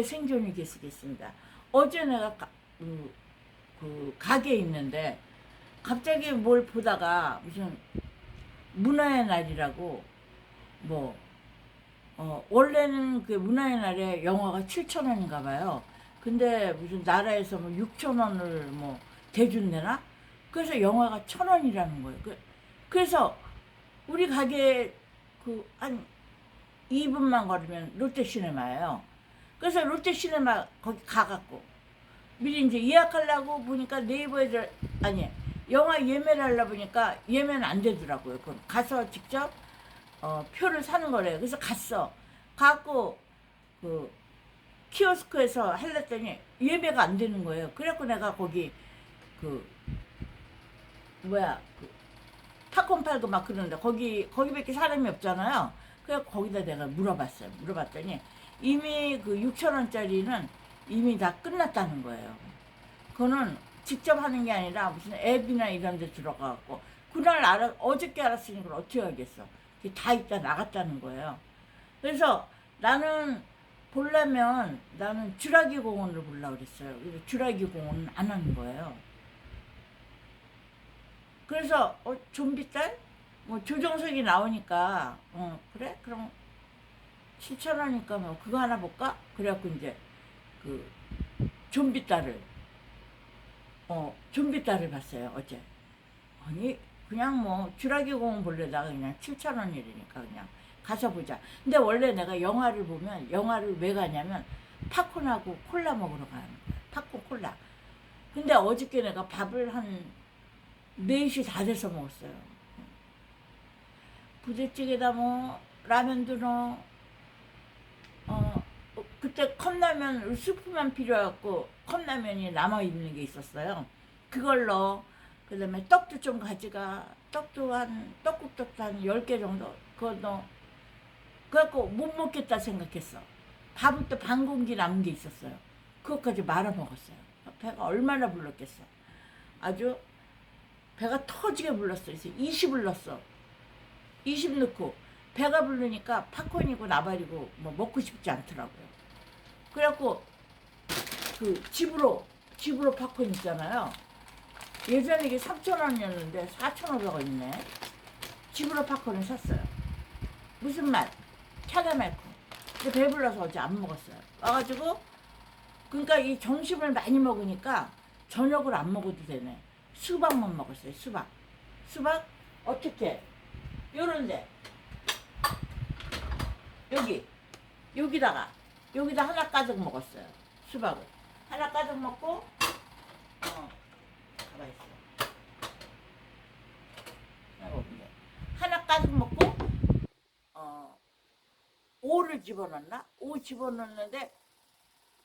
생존이 계시겠습니다. 어제 내가 가, 그, 그 가게에 있는데 갑자기 뭘 보다가 무슨 문화의 날이라고 뭐 어, 원래는 그 문화의 날에 영화가 7천 원인가 봐요. 근데 무슨 나라에서 뭐 6천 원을 뭐 대준대나? 그래서 영화가 천 원이라는 거예요. 그, 그래서 우리 가게 그 한 2분만 걸으면 롯데시네마예요. 그래서 롯데시네마 거기 가갖고 미리 이제 예약하려고 보니까 네이버에 들 아니 영화 예매를 하려 보니까 예매는 안 되더라고요. 그럼 가서 직접 어, 표를 사는 거래요. 그래서 갔어. 갖고 그 키오스크에서 할랬더니 예매가 안 되는 거예요. 그래갖고 내가 거기 그 뭐야 그 팝콘 팔고 막 그러는데 거기 거기밖에 사람이 없잖아요. 그래서 거기다 내가 물어봤어요. 물어봤더니 이미 그 6천 원짜리는 이미 다 끝났다는 거예요. 그거는 직접 하는 게 아니라 무슨 앱이나 이런 데 들어가갖고 그날 알아 어저께 알았으니 그걸 어떻게. 그게 다 있다 나갔다는 거예요. 그래서 나는 보려면 나는 주라기 공원을 보려고 그랬어요. 그래서 주라기 공원은 안 하는 거예요. 그래서 어, 좀비 딸? 뭐 조정석이 나오니까 어 그래? 그럼 7천 원이니까 뭐 그거 하나 볼까? 그래갖고 이제 그 좀비 딸을 어 좀비 딸을 봤어요 어제. 아니 그냥 뭐 주라기 공원 볼래다가 그냥 7천 원이니까 그냥 가서 보자. 근데 원래 내가 영화를 보면 영화를 왜 가냐면 팝콘하고 콜라 먹으러 가는 거야. 팝콘 콜라. 근데 어저께 내가 밥을 한 4시 다 돼서 먹었어요. 부대찌개다 뭐 라면도 넣어 어 어, 그때 컵라면 스프만 필요해갖고 컵라면이 남아 있는 게 있었어요. 그걸로 그다음에 떡도 좀 가져가 떡도 한 떡국떡도 한 10개 정도 넣어 그래갖고 못 먹겠다 생각했어. 밥은 또 반 공기 남은 게 있었어요. 그것까지 말아 먹었어요. 배가 얼마나 불렀겠어. 아주 배가 터지게 불렀어. 그래서 20을 넣었어. 20 넣고 배가 부르니까 팝콘이고 나발이고 뭐 먹고 싶지 않더라고요. 그래갖고 그 집으로 집으로 팝콘 있잖아요. 예전에 이게 3,000원이었는데 4,500원이네. 집으로 팝콘을 샀어요. 무슨 맛? 캐러멜 콘. 근데 배불러서 어제 안 먹었어요. 와가지고 그러니까 이 점심을 많이 먹으니까 저녁을 안 먹어도 되네. 수박만 먹었어요. 수박. 수박 어떻게? 요런데 여기 여기다가 여기다 하나 가득 먹었어요. 수박을 하나 가득 먹고 어 가만 있어. 하나 가득 먹고 어 오를 집어넣나? 오 집어넣는데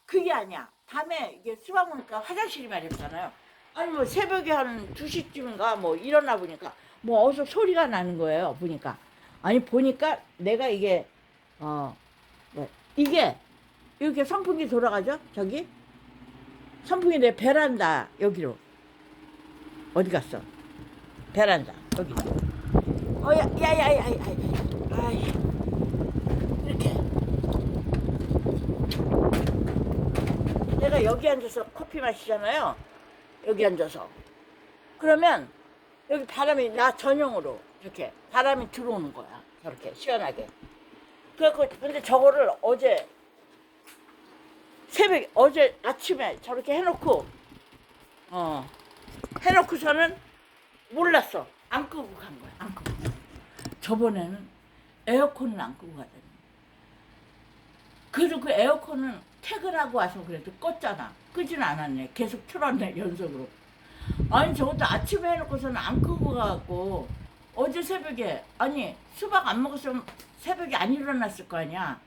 그게 아니야. 밤에 이게 수박 먹으니까 화장실이 마렵잖아요. 아니 뭐 새벽에 한 2시쯤인가 뭐 일어나 보니까 뭐 어디서 소리가 나는 거예요. 보니까. 아니 보니까 내가 이게 어 뭐, 이게 이렇게 선풍기 돌아가죠? 저기 선풍기 내 베란다 여기로 어디 갔어? 베란다 여기. 어야야야야야 아이 이렇게 내가 여기 앉아서 커피 마시잖아요. 여기 앉아서. 그러면 여기 바람이 나 전용으로 이렇게 바람이 들어오는 거야. 저렇게 시원하게. 그래갖고 근데 저거를 어제 새벽 어제 아침에 저렇게 해놓고 어 해놓고서는 몰랐어. 안 끄고 간 거야. 안 끄고. 저번에는 에어컨을 안 끄고 가더니. 그래도 그 에어컨은 퇴근하고 와서 그래도 껐잖아. 끄지는 않았네. 계속 틀었네, 연속으로. 아니, 저것도 아침에 해놓고서는 안 끄고 가갖고, 어제 새벽에, 아니, 수박 안 먹었으면 새벽에 안 일어났을 거 아니야.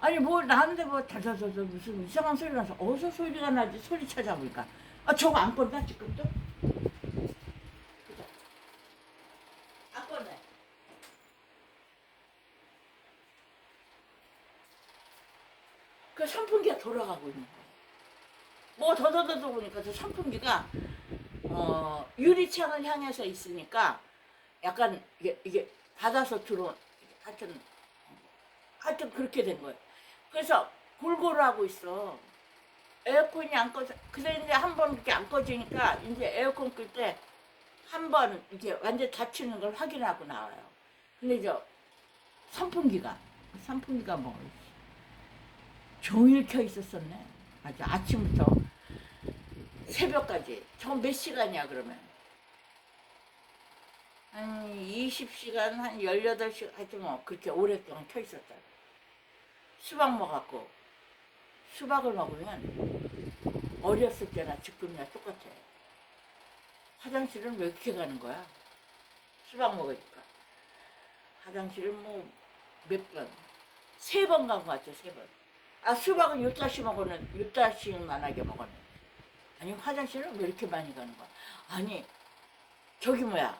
아니, 뭐, 나한테 뭐, 다다다다 무슨 이상한 소리 나서, 어디서 소리가 나지? 소리 찾아보니까. 아, 저거 안 껐나, 지금도? 그 선풍기가 돌아가고 있는 거예요. 뭐 더더더더 보니까 저 선풍기가 어, 유리창을 향해서 있으니까 약간 이게, 이게 닫아서 들어온 하여튼 하여튼 그렇게 된 거예요. 그래서 골고루 하고 있어. 에어컨이 안 꺼져. 그래 이제 한번 이렇게 안 꺼지니까 이제 에어컨 끌 때 한 번 이렇게 완전 닫히는 걸 확인하고 나와요. 근데 저 선풍기가 선풍기가 뭐 종일 켜 있었었네. 아주 아침부터 새벽까지. 전몇 시간이야 그러면? 한 20시간, 한 18시간, 하여튼 뭐 그렇게 오랫동안 켜 있었다. 수박 먹었고 수박을 먹으면 어렸을 때나 지금이나 똑같아. 화장실은 왜 이렇게 가는 거야? 수박 먹으니까. 화장실은 뭐몇 번? 세 번 간 것 같아, 세 번. 아, 수박은 요따시 먹었는, 요따시만하게 먹었네. 아니, 화장실은 왜 이렇게 많이 가는 거야? 아니, 저기 뭐야.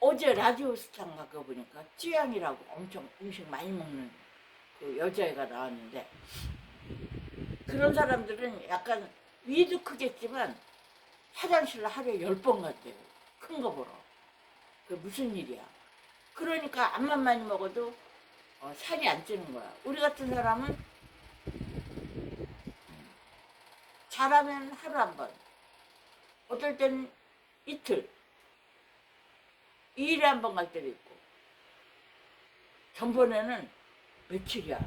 어제 라디오 스타인가 그거 보니까 찌양이라고 엄청 음식 많이 먹는 그 여자애가 나왔는데 그런 사람들은 약간 위도 크겠지만 화장실을 하루에 열 번 갔대요. 큰 거 보러. 그 무슨 일이야. 그러니까 암만 많이 먹어도 어, 살이 안 찌는 거야. 우리 같은 사람은 잘하면 하루 한 번. 어떨 땐 이틀. 2일에 한 번 갈 때도 있고. 전번에는 며칠이야.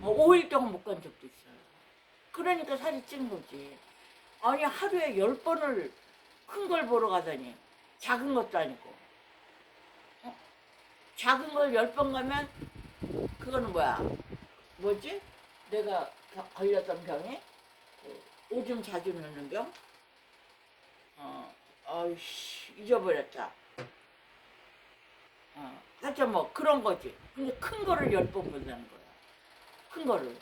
뭐 5일 동안 못 간 적도 있어요. 그러니까 살이 찌는 거지. 아니, 하루에 10번을 큰 걸 보러 가다니. 작은 것도 아니고. 어? 작은 걸 10번 가면, 그거는 뭐야? 뭐지? 내가 가- 걸렸던 병이? 그 오줌 자주 넣는 병? 어, 어이씨, 잊어버렸다. 어, 하여튼 뭐 그런 거지. 근데 큰 거를 열 번 본다는 거야. 큰 거를.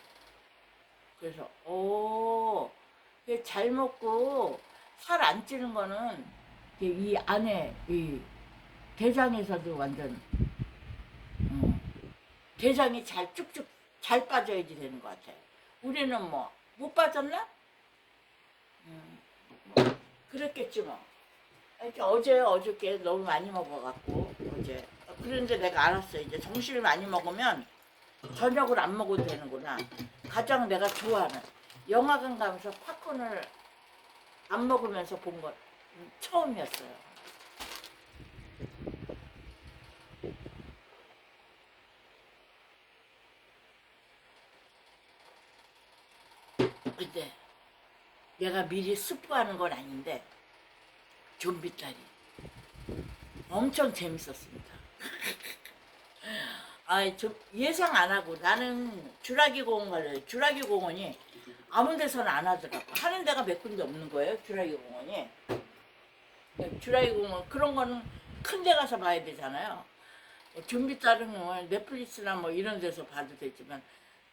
그래서, 오, 잘 먹고 살 안 찌는 거는 이 안에, 이 대장에서도 완전, 어, 대장이 잘 쭉쭉 잘 빠져야지 되는 것 같아. 우리는 뭐, 못 빠졌나? 음, 뭐, 그랬겠지 뭐. 어제 어저께 너무 많이 먹어갖고 어제 그런데 내가 알았어 이제 정신을 많이 먹으면 저녁을 안 먹어도 되는구나. 가장 내가 좋아하는 영화관 가면서 팝콘을 안 먹으면서 본 건 처음이었어요. 근데 내가 미리 스포하는 건 아닌데 좀비 딸이 엄청 재밌었습니다. 아, 저 예상 안 하고 나는 주라기 공원 갈래요. 주라기 공원이 아무 데서는 안 하더라고. 하는 데가 몇 군데 없는 거예요. 주라기 공원이. 주라기 공원 그런 거는 큰 데 가서 봐야 되잖아요. 뭐 좀비딸은 뭐 넷플릭스나 뭐 이런 데서 봐도 되지만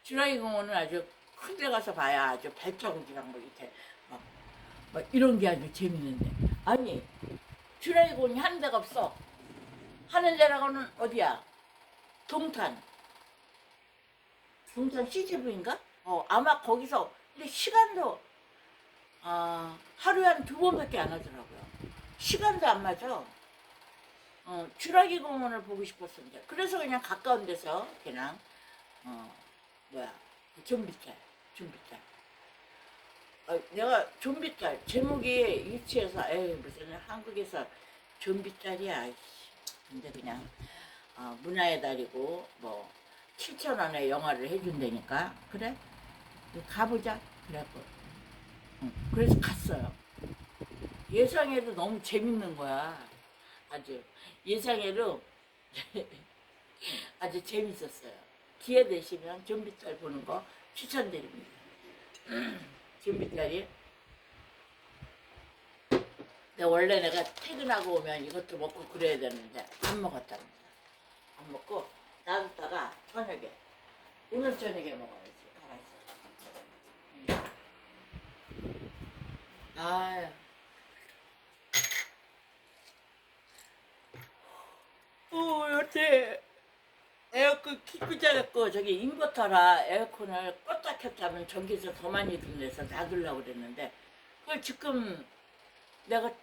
주라기 공원은 아주 큰 데 가서 봐야 아주 발자국이랑 뭐 이렇게 막, 막 이런 게 아주 재밌는데 아니 주라기 공원이 하는 데가 없어 하는 데라고는 어디야? 동탄. 동탄 CGV인가? 어 아마 거기서. 근데 시간도 아 하루에 한 두 번밖에 안 하더라고요. 시간도 안 맞아. 어 주라기 공원을 보고 싶었습니다 그래서 그냥 가까운 데서 그냥 어 뭐야 좀비탈 좀비탈. 어, 내가 좀비딸 제목이 유치해서 에이 무슨 한국에서 좀비딸이야 아이씨. 근데 그냥 어, 문화의 달이고 뭐 7천 원에 영화를 해준다니까. 그래? 가보자. 그래갖고. 응. 그래서 갔어요. 예상해도 너무 재밌는 거야. 아주. 예상해도 아주 재밌었어요. 기회 되시면 좀비딸 보는 거 추천드립니다. 준비자리. 근데 원래 내가 퇴근하고 오면 이것도 먹고 그래야 되는데 안 먹었답니다. 안 먹고 놔뒀다가 저녁에 오늘 저녁에 먹어야지. 가만있어. 음. 아유. 어, 여태 에어컨 키꾸자갖고 저기 인버터라 에어컨을 껐다 켰다 하면 전기세 더 많이 든대서 놔두려고 그랬는데 그걸 지금 내가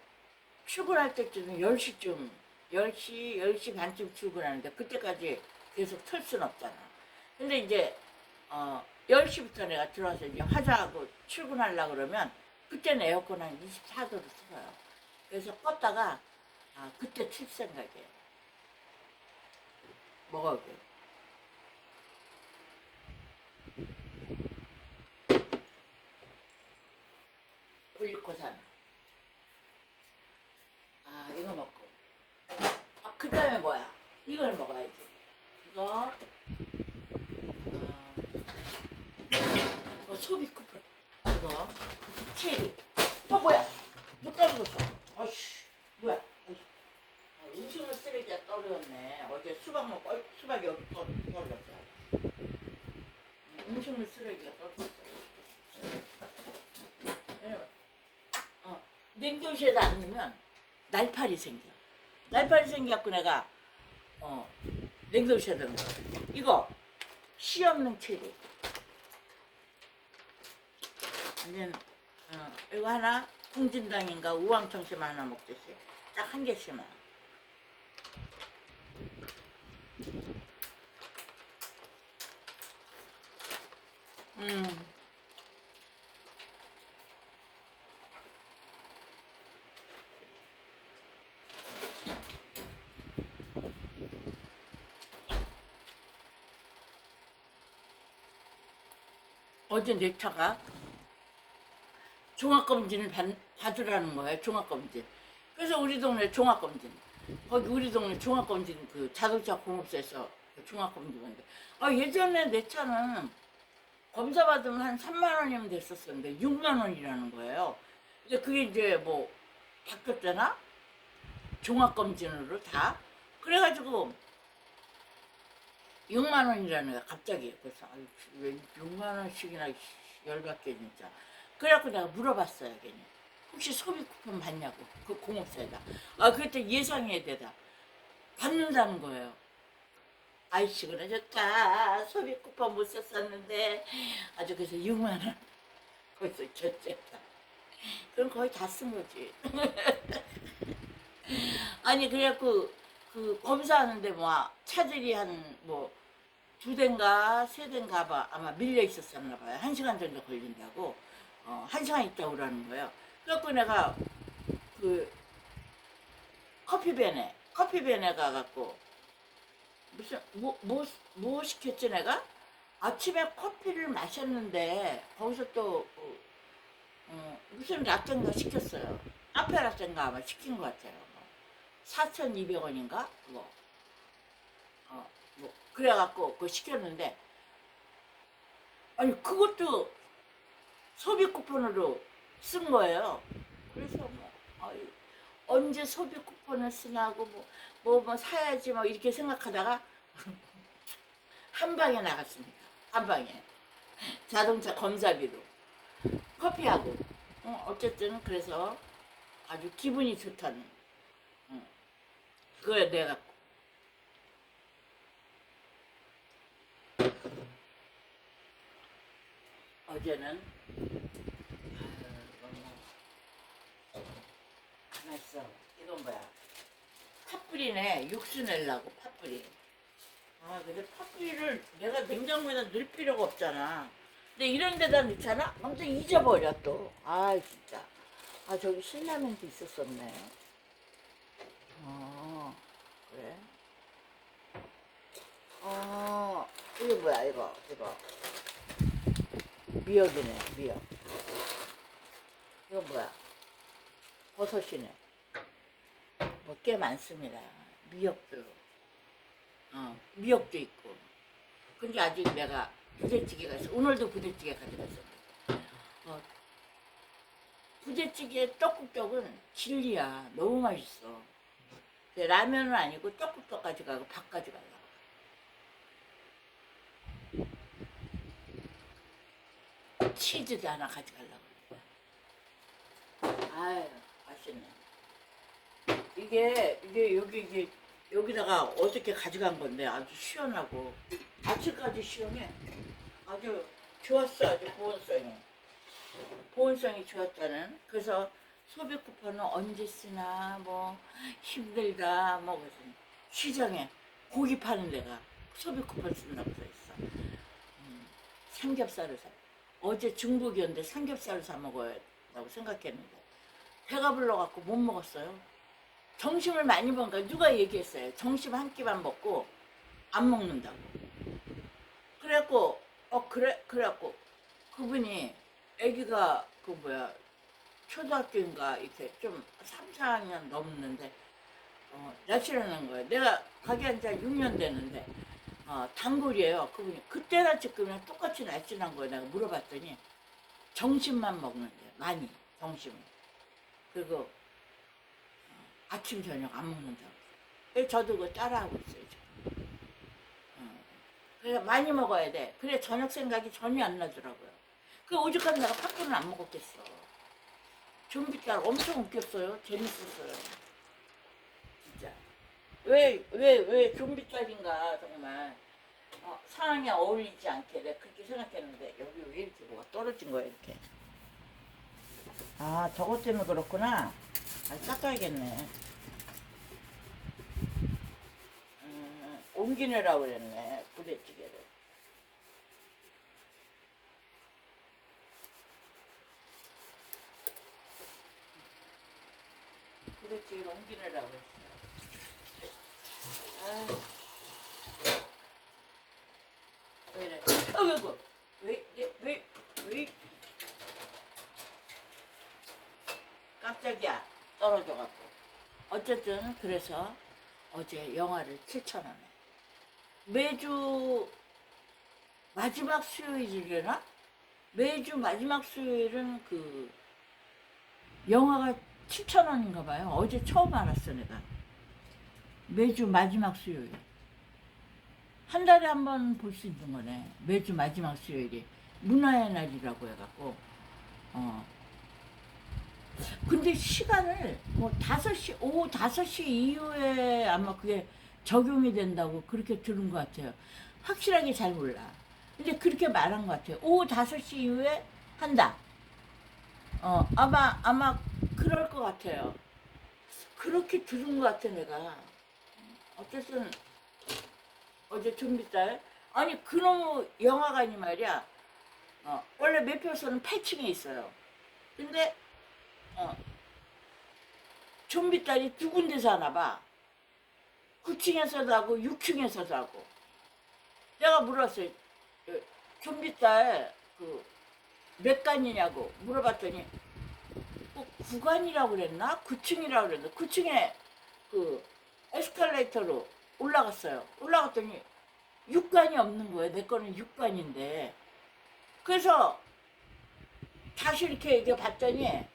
출근할 때쯤 10시쯤 10시, 10시 반쯤 출근하는데 그때까지 계속 틀순 없잖아. 근데 이제 어 10시부터 내가 들어와서 이제 화장하고 출근하려고 그러면 그때는 에어컨 한 24도로 틀어요. 그래서 껐다가 아, 그때 틀 생각이에요. 먹어요. 올리코산. 아, 이거 먹고. 아, 그 다음에 뭐야? 이걸 먹어야지. 이거. 아, 이거 소비 쿠폰. 이거. 체리. 어, 뭐야? 못 떨어졌어. 아씨, 뭐야? 아이씨. 아, 음식물 쓰레기가 떨어졌네. 어제 수박 먹고, 어이, 수박이 여기 떨- 떨어졌어. 음식물 쓰레기가 떨어졌어. 어, 냉동실에다 안 넣으면 날파리 생겨. 날파리 생겨갖고 내가, 어, 냉동실에다 넣어. 이거, 씨 없는 체리. 이제, 어, 이거 하나, 풍진당인가 우왕청심 하나 먹듯이. 딱 한 개씩만. 음. 어제 내 차가 종합검진을 받, 받으라는 거예요. 종합검진. 그래서 우리 동네 종합검진. 거기 우리 동네 종합검진 그 자동차 공업소에서 그 종합검진 하는데 아 예전에 내 차는 검사 받으면 한 3만 원이면 됐었었는데 6만 원이라는 거예요. 이제 그게 이제 뭐 바뀌었잖아? 종합검진으로 다. 그래가지고 6만 원이라는 거야 갑자기. 그래서 아유, 왜 6만 원씩이나 열받게 진짜. 그래갖고 내가 물어봤어요 괜히. 혹시 소비 쿠폰 받냐고 그 공업사에다. 아 그때 예상해야 되다. 받는다는 거예요. 아이씨 그러셨다. 소비 쿠폰 못 썼었는데 아주 그래서 6만 원 거기서 결제했다. 그럼 거의 다 쓴 거지. 아니 그래갖고 그 검사하는데 뭐 차들이 한 뭐 두 대인가 세 대인가 봐 아마 밀려 있었었나 봐요. 한 시간 정도 걸린다고 어, 한 시간 있다 오라는 거예요. 그래갖고 내가 그 커피벤에 커피벤에 가갖고 무슨 뭐뭐뭐 시켰지 내가 아침에 커피를 마셨는데 거기서 또 어, 어, 무슨 라떼인가 시켰어요. 카페 라떼인가 아마 시킨 것 같아요. 뭐. 4,200원인가 그거. 어, 뭐 그래갖고 그거 시켰는데 아니 그것도 소비 쿠폰으로 쓴 거예요. 그래서 뭐 아이, 언제 소비 쿠폰을 쓰나 하고 뭐, 뭐, 뭐 사야지 뭐 이렇게 생각하다가 한 방에 나갔습니다. 한 방에. 자동차 검사비로. 커피하고. 어, 어쨌든 그래서 아주 기분이 좋다는. 어, 그거에 내가 어제는 아유, 너무 있어. 이건 뭐야? 팥뿌리네. 육수 내려고 팥뿌리. 아 근데 팥뿌리를 내가 냉장고에다 넣을 필요가 없잖아. 근데 이런 데다 넣잖아? 아무튼 잊어버려 또. 아 진짜. 아 저기 신라면도 있었었네. 어 그래. 어 이거 뭐야 이거 이거. 미역이네 미역. 이거 뭐야? 버섯이네. 뭐 꽤 많습니다. 미역도, 어, 미역도 있고. 근데 아직 내가 부대찌개가 있어. 오늘도 부대찌개 가져갔어. 어, 부대찌개 떡국떡은 진리야. 너무 맛있어. 근데 라면은 아니고 떡국떡 가져가고 밥 가져가려고. 치즈도 하나 가져가려고. 그래. 아유, 맛있네. 이게 이게 여기 이게 여기다가 어저께 가져간 건데 아주 시원하고 아침까지 시원해. 아주 좋았어 아주 보온성이 보온성이 좋았다는. 그래서 소비 쿠폰은 언제 쓰나 뭐 힘들다 뭐 그래서 시장에 고기 파는 데가 소비 쿠폰 쓴다고 써 있어. 음, 삼겹살을 사. 어제 중국이었는데 삼겹살을 사 먹어야라고 생각했는데 배가 불러갖고 못 먹었어요. 점심을 많이 먹으니까 누가 얘기했어요. 점심 한 끼만 먹고 안 먹는다고. 그래갖고 어 그래 그래갖고 그분이 아기가 그 뭐야 초등학교인가 이렇게 좀 3, 4학년 넘는데 어, 낯이라는 거예요. 내가 가게 한지 6년 됐는데 어, 단골이에요. 그분이 그때나 지금이나 똑같이 날씬한 거예요. 내가 물어봤더니 점심만 먹는데 많이 점심을 그리고 어, 아침 저녁 안 먹는다고. 그래서 저도 그거 따라하고 있어요. 어. 그래서 많이 먹어야 돼. 그래 저녁 생각이 전혀 안 나더라고요. 그 오죽하면 내가 팝콘을 안 먹었겠어. 좀비 딸 엄청 웃겼어요. 재밌었어요. 왜, 왜, 왜 좀비딸인가, 정말. 어, 상황에 어울리지 않게 내가 그렇게 생각했는데, 여기 왜 이렇게 뭐가 떨어진 거야, 이렇게. 아, 저것 때문에 그렇구나. 아, 닦아야겠네. 음, 옮기느라고 그랬네, 부대찌개를. 부대찌개를 옮기느라고. 아. 왜 이래? 어이구, 왜, 왜, 왜, 왜, 깜짝이야 떨어져갖고 어쨌든 그래서 어제 영화를 7천원에 매주 마지막 수요일이려나? 매주 마지막 수요일은 그 영화가 7천원인가 봐요 어제 처음 알았어 내가 매주 마지막 수요일 한 달에 한 번 볼 수 있는 거네 매주 마지막 수요일이 문화의 날이라고 해갖고 어 근데 시간을 뭐 5시, 오후 5시 이후에 아마 그게 적용이 된다고 그렇게 들은 것 같아요. 확실하게 잘 몰라. 근데 그렇게 말한 것 같아요. 오후 5시 이후에 한다. 어, 아마, 아마 그럴 것 같아요. 그렇게 들은 것 같아, 내가. 어쨌든, 어제 좀비딸. 아니, 그놈의 영화관이 말이야. 어, 원래 매표소는 8층에 있어요. 근데 어. 좀비 딸이 두 군데서 하나 봐. 9층에서도 하고 6층에서도 하고. 내가 물었어요. 어, 좀비 딸 그몇 간이냐고 물어봤더니 뭐 9간이라고 그랬나? 9층이라고 그랬나? 9층에 그 에스컬레이터로 올라갔어요. 올라갔더니 6간이 없는 거예요. 내 거는 6간인데. 그래서 다시 이렇게 이게 봤더니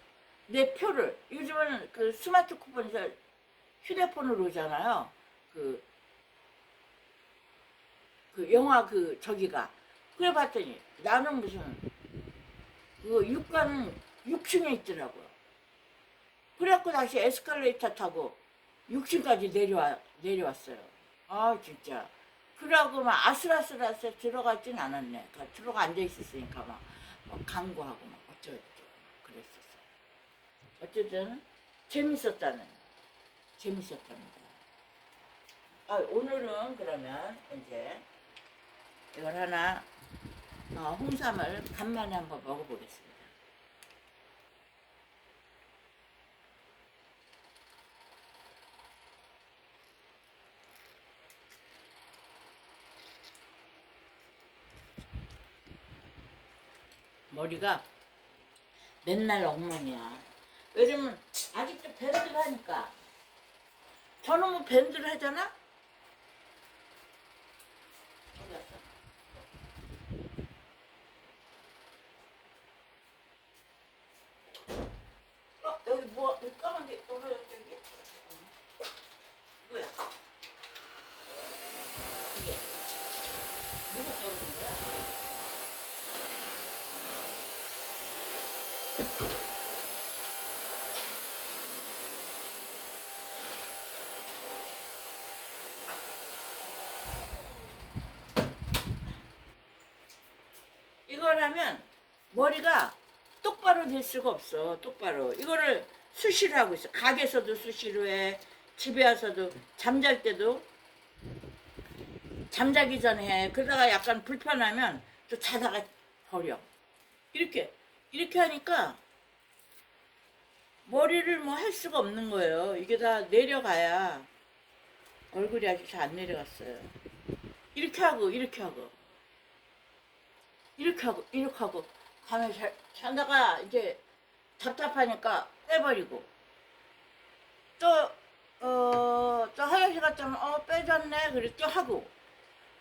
내 표를 요즘은 그 스마트 쿠폰에서 휴대폰으로 오잖아요. 그, 그 영화 그 저기가 그래 봤더니 나는 무슨 그 육관은 6층에 있더라고요. 그래갖고 다시 에스컬레이터 타고 6층까지 내려와 내려왔어요. 아 진짜. 그러고 막 아슬아슬아슬 들어가진 않았네. 그 들어가 앉아 있었으니까 막, 막 강구하고 막 어쩌고저쩌고 그랬었어요. 어쨌든 재밌었다는 재밌었답니다. 아, 오늘은 그러면 이제 이걸 하나 어, 홍삼을 간만에 한번 먹어보겠습니다. 머리가 맨날 엉망이야. 왜냐면 아직도 밴드를 하니까 저는 뭐 밴드를 하잖아? 어디 갔어? 어, 여기 뭐, 여기 까만 게 떨어졌어, 여기? 뭐야? 이게. 누가 떨어진 거야? 이걸 하면 머리가 될 수가 없어. 똑바로. 이거를 수시로 하고 있어. 가게에서도 수시로 해. 집에 와서도 잠잘 때도 잠자기 전에 해. 그러다가 약간 불편하면 또 자다가 버려. 이렇게 이렇게 하니까 머리를 뭐 할 수가 없는 거예요. 이게 다 내려가야 얼굴이 아직 잘 안 내려갔어요. 이렇게 하고 이렇게 하고 이렇게 하고 이렇게 하고 밤에 잘 자다가 이제 답답하니까 빼버리고 또 어 또 화장실 갔다 오면 어 빼졌네 또 하고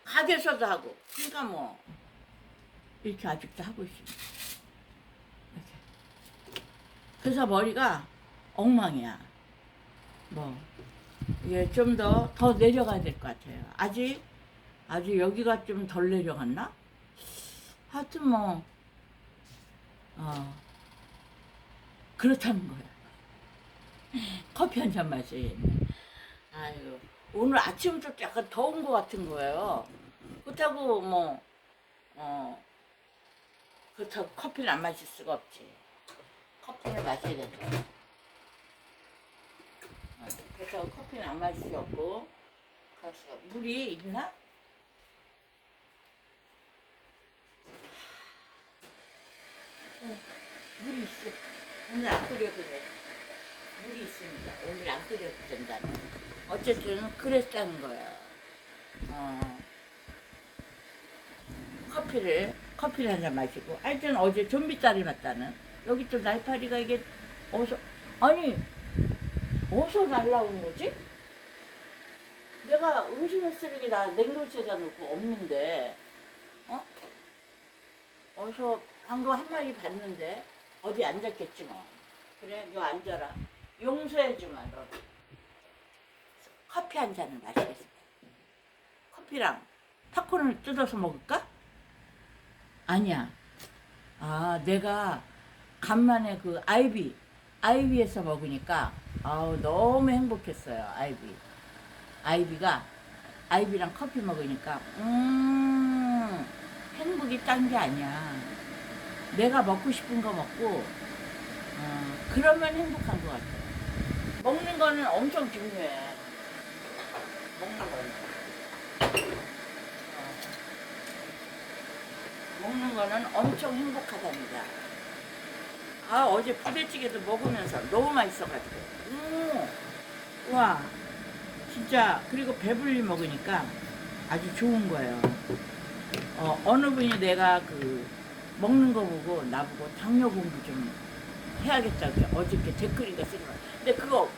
가게에서도 하고 그러니까 뭐 이렇게 아직도 하고 있습니다. 이렇게. 그래서 머리가 엉망이야. 뭐 이게 좀 더 더 내려가야 될 것 같아요. 아직 아직 여기가 좀 덜 내려갔나? 하여튼 뭐 어, 그렇다는 거야. 커피 한 잔 마셔야겠네. 아이고 오늘 아침부터 약간 더운 것 같은 거예요. 그렇다고 뭐 어, 그렇다고 커피를 안 마실 수가 없지. 커피를 마셔야 된다. 어, 그렇다고 커피는 안 마실 수 없고, 그래서 물이 있나? 어, 물이 있어. 오늘 안 끓여도 돼. 물이 있습니다. 오늘 안 끓여도 된다는. 어쨌든 그랬다는 거야. 어. 커피를 커피를 한 잔 마시고 하여튼 어제 좀비 딸이 왔다는 여기 또 날파리가 이게 어서 아니 어디서 날라온 거지? 내가 음식물 쓰레기 다 냉동실에다 놓고 없는데 어? 어디서 방금 한 마리 봤는데 어디 앉았겠지 뭐 그래 너 앉아라 용서해주마 너 커피 한 잔을 마시겠어 커피랑 팝콘을 뜯어서 먹을까? 아니야. 아, 내가 간만에 그 아이비, 아이비에서 먹으니까 아우 너무 행복했어요. 아이비. 아이비가 아이비랑 커피 먹으니까 음 행복이 딴 게 아니야. 내가 먹고 싶은 거 먹고 어, 그러면 행복한 것 같아. 먹는 거는 엄청 중요해. 먹는 거는. 어. 먹는 거는 엄청 행복하답니다. 아 어제 부대찌개도 먹으면서 너무 맛있어가지고 음, 와 진짜 그리고 배불리 먹으니까 아주 좋은 거예요. 어, 어느 분이 내가 그 먹는 거 보고 나보고 당뇨 공부 좀 해야겠다고 어저께 댓글인가 쓰는 거야. 근데 그거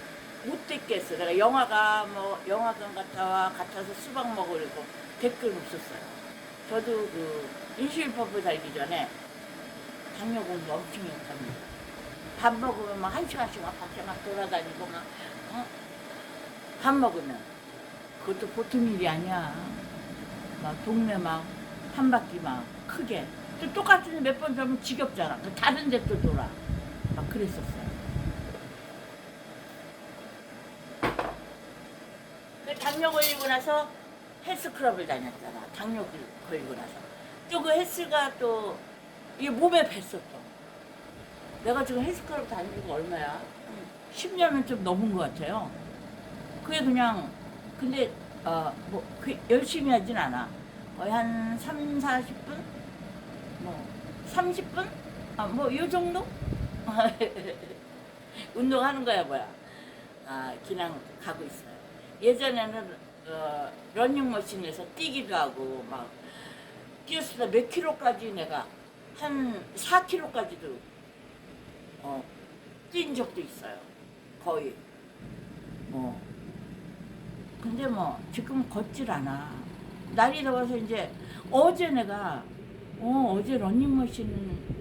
못 듣겠어. 내가 영화가 뭐 영화관 갔다 와 같아서 수박 먹으려고 댓글 못 썼어요. 저도 그 인슐퍼프 달기 전에 당뇨 공부 엄청 했답니다. 밥 먹으면 막 한 시간씩 막 밖에 막 돌아다니고 막, 어? 밥 먹으면. 그것도 보통 일이 아니야. 막 동네 막 한 바퀴 막 크게. 또 똑같은 몇번 돌면 지겹잖아. 그 다른 데 또 돌아. 막 그랬었어요. 그 당뇨 걸리고 나서 헬스클럽을 다녔잖아. 당뇨 걸리고 나서. 또 그 헬스가 또 이게 몸에 뱄어 또. 내가 지금 헬스클럽 지가 얼마야? 10년은 좀 넘은 것 같아요. 그게 그냥 근데 어뭐 그 열심히 하진 않아. 거의 한 3, 40분? 뭐 30분? 아뭐요 정도? 운동하는 거야 뭐야. 아 그냥 가고 있어요. 예전에는 어, 러닝머신에서 뛰기도 하고 막 뛰었을 때 몇 킬로까지 내가 한 4킬로까지도 어, 뛴 적도 있어요. 거의. 뭐. 근데 뭐, 지금 걷질 않아. 날이 더워서 이제, 어제 내가, 어, 어제 러닝머신,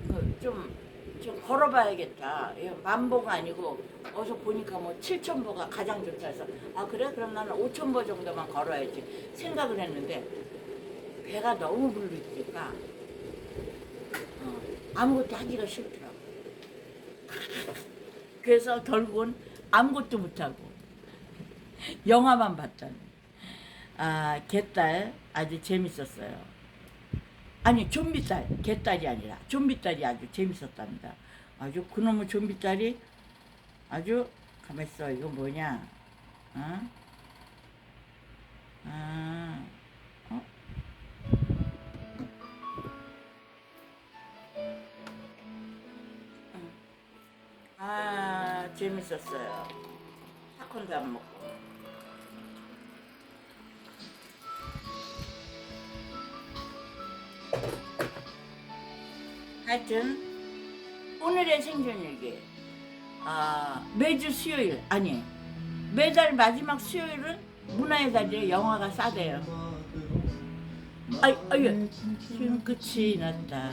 그, 좀, 좀 걸어봐야겠다. 예, 만보가 아니고, 어서 보니까 뭐, 7천보가 가장 좋다 해서, 아, 그래? 그럼 나는 5천보 정도만 걸어야지. 생각을 했는데, 배가 너무 부르니까, 어, 아무것도 하기가 싫더라고. 그래서 결국은 아무것도 못하고 영화만 봤더니 아 개딸 아주 재밌었어요. 아니 좀비 딸, 개딸이 아니라 좀비 딸이 아주 재밌었답니다. 아주 그놈의 좀비 딸이 아주 가만있어 이거 뭐냐? 어? 아, 어? 아 재밌었어요. 타콘도 안 먹고. 하여튼 오늘의 생존일기 아 매주 수요일 아니 매달 마지막 수요일은 문화의 달에 영화가 싸대요. 아이 아유 지금 끝이 났다.